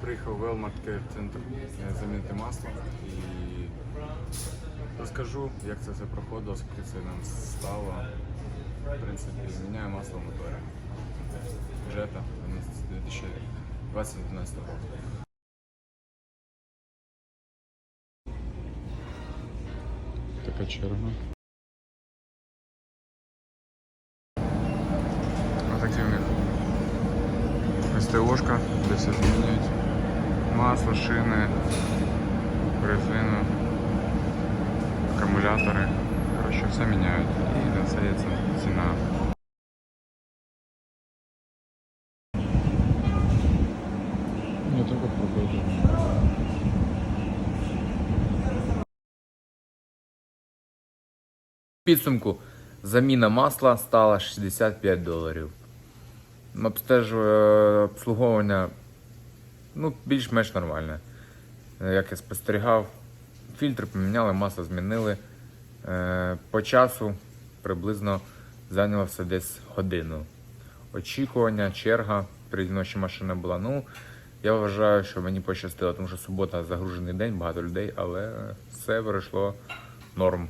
Приїхав в Care центр е, замінити масло і розкажу, як це все проходило, скільки це нам стало. В принципі, міняю масло моторі. Jetta 2012 року. Така черга. Отакі в них СТОшка, де все змінюють. Масло, шини, резину, акумулятори. Коротше, все міняють. І на це є ціна. Я. Підсумку заміна масла стала 65 доларів. Обстежує обслуговування ну, більш-менш нормальне. Е, Як я спостерігав, фільтр поміняли, масло змінили. Е, По часу приблизно зайняло все десь годину. Очікування, черга, при ще машина була. Ну, я вважаю, що мені пощастило, тому що субота загружений день, багато людей, але все пройшло норм.